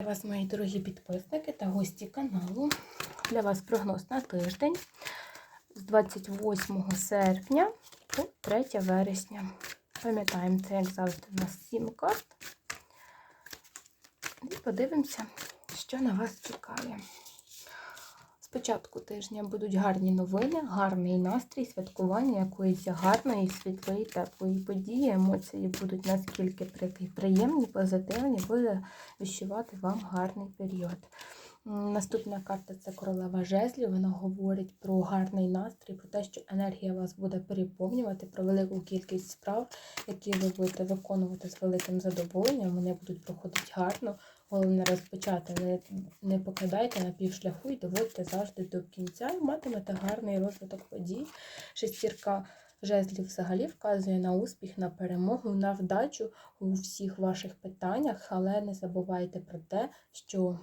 Для вас, мої дорогі підписники та гості каналу. Для вас прогноз на тиждень з 28 серпня по 3 вересня. Пам'ятаємо, це, як завжди, у нас 7 карт. І подивимося, що на вас чекає. Спочатку тижня будуть гарні новини, гарний настрій, святкування якоїсь гарної, світлої, теплої події. Емоції будуть наскільки приємні, позитивні, буде відчувати вам гарний період. Наступна карта це королева жезлів. Вона говорить про гарний настрій, про те, що енергія вас буде переповнювати, про велику кількість справ, які ви будете виконувати з великим задоволенням. Вони будуть проходити гарно. Головне розпочати, не не покидайте на півшляху і доводьте завжди до кінця, і матимете гарний розвиток подій. Шестірка жезлів взагалі вказує на успіх, на перемогу, на вдачу у всіх ваших питаннях, але не забувайте про те, що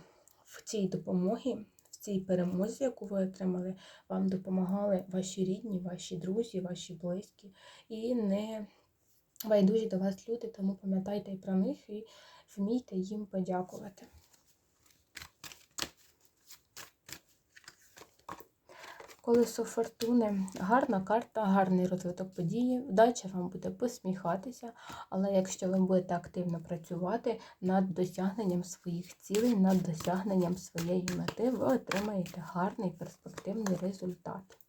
в цій допомогі, в цій перемозі, яку ви отримали, вам допомагали ваші рідні, ваші друзі, ваші близькі, і не байдужі до вас люди, тому пам'ятайте і про них. і вмійте їм подякувати. Колесо фортуни гарна карта, гарний розвиток події. Вдача вам буде посміхатися, але якщо ви будете активно працювати над досягненням своїх цілей, над досягненням своєї мети, ви отримаєте гарний перспективний результат.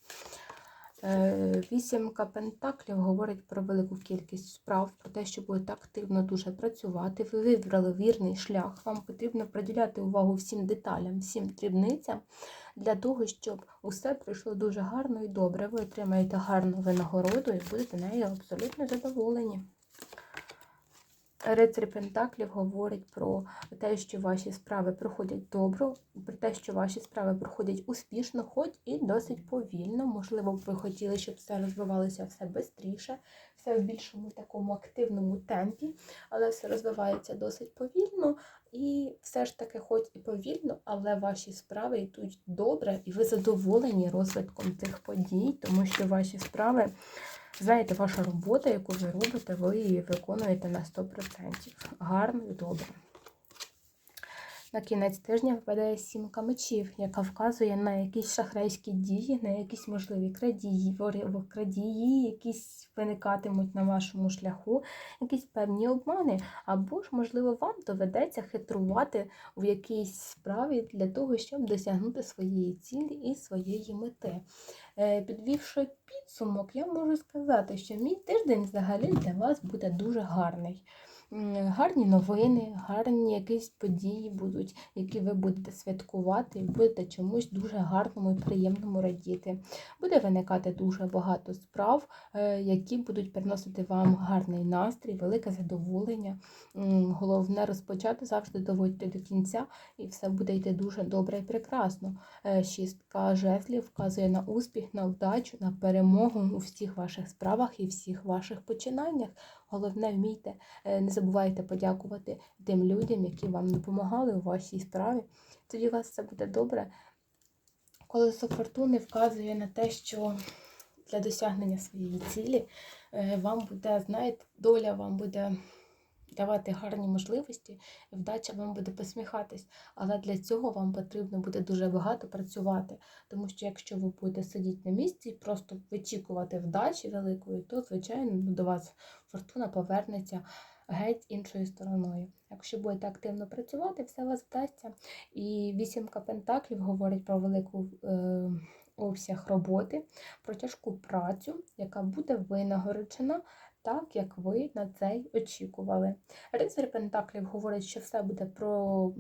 Е, вісімка Пентаклів говорить про велику кількість справ, про те, що будете активно дуже працювати. Ви вибрали вірний шлях. Вам потрібно приділяти увагу всім деталям, всім дрібницям для того, щоб усе пройшло дуже гарно і добре. Ви отримаєте гарну винагороду і будете нею абсолютно задоволені. Рицарь Пентаклів говорить про те, що ваші справи проходять добре, про те, що ваші справи проходять успішно, хоч і досить повільно. Можливо, б ви хотіли, щоб все розвивалося все швидше, все в більшому такому активному темпі, але все розвивається досить повільно. І все ж таки, хоч і повільно, але ваші справи йдуть добре, і ви задоволені розвитком цих подій, тому що ваші справи. Знаєте, ваша робота, яку ви робите, ви виконуєте на 100%. Гарно і добре. На кінець тижня випадає сімка мечів, яка вказує на якісь шахрайські дії, на якісь можливі крадії, крадії, якісь виникатимуть на вашому шляху, якісь певні обмани. Або ж, можливо, вам доведеться хитрувати в якійсь справі для того, щоб досягнути своєї цілі і своєї мети. Е, підвівши підсумок, я можу сказати, що мій тиждень взагалі для вас буде дуже гарний гарні новини, гарні якісь події будуть, які ви будете святкувати, і будете чомусь дуже гарному і приємному радіти. Буде виникати дуже багато справ, е, які будуть приносити вам гарний настрій, велике задоволення. Головне розпочати завжди доводьте до кінця, і все буде йти дуже добре і прекрасно. Е, шістка жезлів вказує на успіх, на вдачу, на перемогу у всіх ваших справах і всіх ваших починаннях. Головне, вмійте, е, не забувайте подякувати тим людям, які вам допомагали у вашій справі. Тоді у вас все буде добре. Колесо фортуни вказує на те, що для досягнення своєї цілі е, вам буде, знаєте, доля вам буде давати гарні можливості, і вдача вам буде посміхатись. Але для цього вам потрібно буде дуже багато працювати. Тому що якщо ви будете сидіти на місці і просто вичікувати вдачі великої, то, звичайно, до вас фортуна повернеться геть іншою стороною. Якщо будете активно працювати, все вас вдасться. І вісімка пентаклів говорить про велику. Е Обсяг роботи, про тяжку працю, яка буде винагороджена так, як ви на це очікували. Рицарь Пентаклів говорить, що все буде про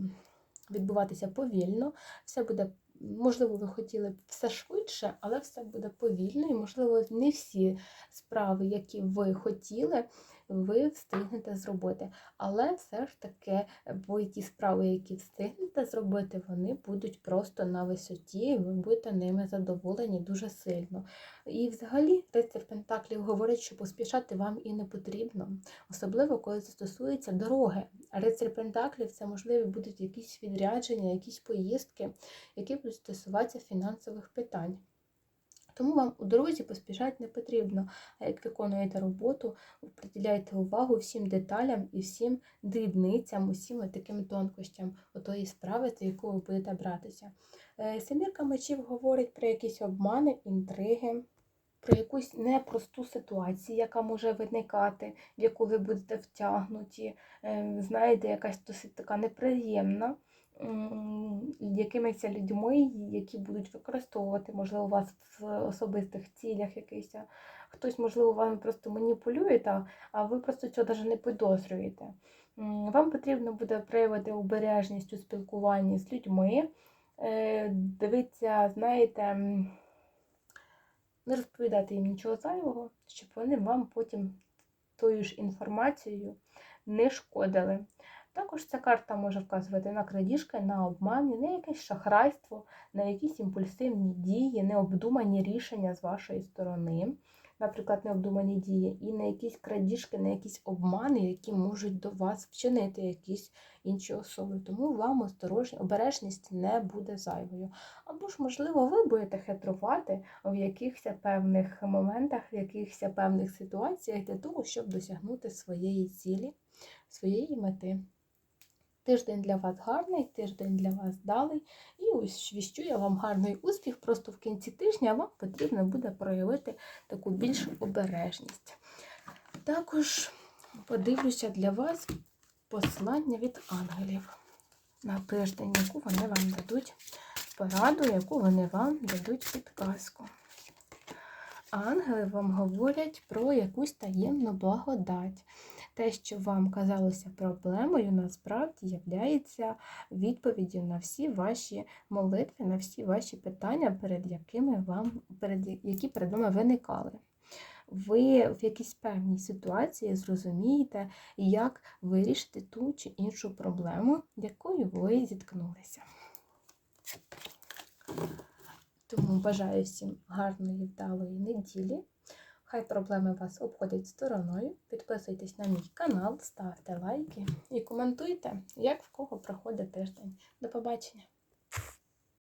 відбуватися повільно, все буде. Можливо, ви хотіли б все швидше, але все буде повільно, і, можливо, не всі справи, які ви хотіли, ви встигнете зробити. Але все ж таки, бо ті справи, які встигнете зробити, вони будуть просто на висоті, і ви будете ними задоволені дуже сильно. І взагалі рицар Пентаклів говорить, що поспішати вам і не потрібно, особливо коли це стосується дороги. Рицар Пентаклів це, можливо, будуть якісь відрядження, якісь поїздки, які будуть стосуватися фінансових питань. Тому вам у дорозі поспішати не потрібно. А як виконуєте роботу, приділяйте увагу всім деталям і всім дрібницям, усім таким тонкощам отої справи, за яку ви будете братися. Е, Семірка мечів говорить про якісь обмани, інтриги, про якусь непросту ситуацію, яка може виникати, в яку ви будете втягнуті. Е, Знаєте, якась досить така неприємна якимись людьми, які будуть використовувати, можливо, вас в особистих цілях якихось. Хтось, можливо, вами просто маніпулює, та, а ви просто цього навіть не підозрюєте. Вам потрібно буде проявити обережність у спілкуванні з людьми. Е, Дивіться, знаєте, не розповідати їм нічого зайвого, щоб вони вам потім тою ж інформацією не шкодили. Також ця карта може вказувати на крадіжки, на обмані, на якесь шахрайство, на якісь імпульсивні дії, необдумані рішення з вашої сторони, наприклад, необдумані дії, і на якісь крадіжки, на якісь обмани, які можуть до вас вчинити якісь інші особи. Тому вам осторожні, обережність не буде зайвою. Або ж, можливо, ви будете хитрувати в якихось певних моментах, в якихось певних ситуаціях для того, щоб досягнути своєї цілі, своєї мети. Тиждень для вас гарний, тиждень для вас далий. І ось віщу я вам гарний успіх. Просто в кінці тижня вам потрібно буде проявити таку більшу обережність. Також подивлюся для вас послання від ангелів на тиждень, яку вони вам дадуть пораду, яку вони вам дадуть підказку. Ангели вам говорять про якусь таємну благодать. Те, що вам казалося проблемою, насправді являється відповіддю на всі ваші молитви, на всі ваші питання, перед якими вам, перед, які перед вами виникали. Ви в якійсь певній ситуації зрозумієте, як вирішити ту чи іншу проблему, якою ви зіткнулися. Тому бажаю всім гарної вдалої неділі. Хай проблеми вас обходять стороною. Підписуйтесь на мій канал, ставте лайки і коментуйте, як в кого проходить тиждень. До побачення!